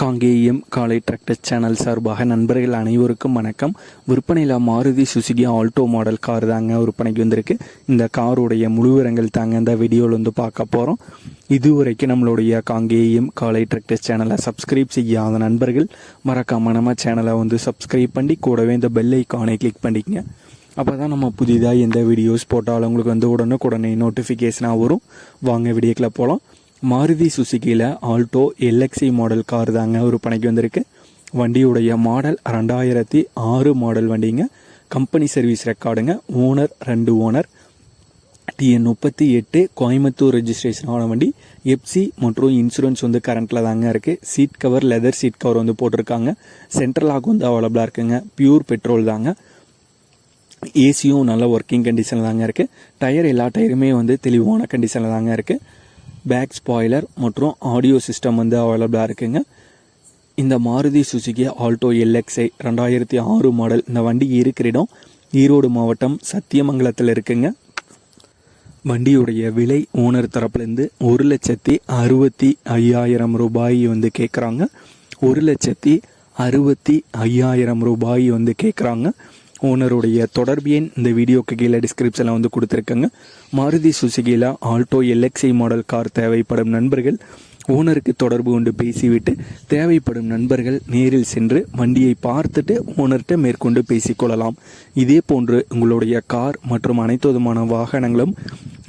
காங்கேயம் காலை tractor channel சார்பாக நண்பர்கள் அனைவருக்கும் வணக்கம். விற்பனையில் Maruti Suzuki Alto model car தாங்க விற்பனைக்கு வந்திருக்கு. இந்த காருடைய முழுவிரங்கள் தாங்க இந்த வீடியோவில் வந்து பார்க்க போகிறோம் இதுவரைக்கும் நம்மளுடைய காங்கேயம் காலை டிராக்டர் சேனலை சப்ஸ்கிரைப் செய்யாத நண்பர்கள் மறக்காம நம்ம சேனலை வந்து சப்ஸ்கிரைப் பண்ணி கூடவே இந்த பெல் ஐக்கானை கிளிக் பண்ணிக்கங்க. அப்போ தான் நம்ம புதிதாக எந்த வீடியோஸ் போட்டாலும் உங்களுக்கு வந்து உடனுக்குடனே நோட்டிஃபிகேஷனாக வரும். வாங்க வீடியோக்கில் போகலாம் மாருதி சுசுகியில் ஆல்டோ எல்எக்ஸி மாடல் கார் தாங்க விற்பனைக்கு வந்திருக்கு. வண்டியுடைய மாடல் ரெண்டாயிரத்தி ஆறு மாடல் வண்டிங்க. கம்பெனி சர்வீஸ் ரெக்கார்டுங்க ஓனர் ரெண்டு ஓனர் டிஎன் முப்பத்தி எட்டு கோயம்புத்தூர் ரெஜிஸ்ட்ரேஷன் ஆன வண்டி. எப்சி மற்றும் இன்சூரன்ஸ் வந்து கரண்ட்டில் தாங்க இருக்குது seat cover leather seat cover வந்து போட்டிருக்காங்க. சென்ட்ரல் லாக் வந்து அவைலபிளாக இருக்குங்க. பியூர் பெட்ரோல் தாங்க. ஏசியும் நல்ல ஒர்க்கிங் கண்டிஷனில் தாங்க இருக்குது டயர் எல்லா டயருமே வந்து தெளிவான கண்டிஷனில் தாங்க இருக்குது பேக் ஸ்பாய்லர் மற்றும் ஆடியோ சிஸ்டம் வந்து அவைலபிளாக இருக்குங்க. இந்த மாருதி சுசுகி ஆல்டோ எல்எக்ஸ்ஐ ரெண்டாயிரத்தி ஆறு மாடல் இந்த வண்டி இருக்கிற இடம் ஈரோடு மாவட்டம் சத்தியமங்கலத்தில் இருக்குங்க. வண்டியுடைய விலை ஓனர் தரப்புலேருந்து ஒரு லட்சத்தி அறுபத்தி ஐயாயிரம் ரூபாய் வந்து கேட்குறாங்க ஒரு லட்சத்தி அறுபத்தி ஐயாயிரம் ரூபாய் வந்து கேட்குறாங்க ஓனருடைய தொடர்பு எண் இந்த வீடியோக்கு கீழே டிஸ்கிரிப்ஷனில் வந்து கொடுத்துருக்கேங்க. மாருதி சுசுகியில் ஆல்டோ எல்எக்ஸ்ஐ மாடல் கார் தேவைப்படும் நண்பர்கள் ஓனருக்கு தொடர்பு கொண்டு பேசிவிட்டு தேவைப்படும் நண்பர்கள் நேரில் சென்று வண்டியை பார்த்துட்டு ஓனர்கிட்ட மேற்கொண்டு பேசிக்கொள்ளலாம். இதே போன்று உங்களுடைய கார் மற்றும் அனைத்து விதமான வாகனங்களும்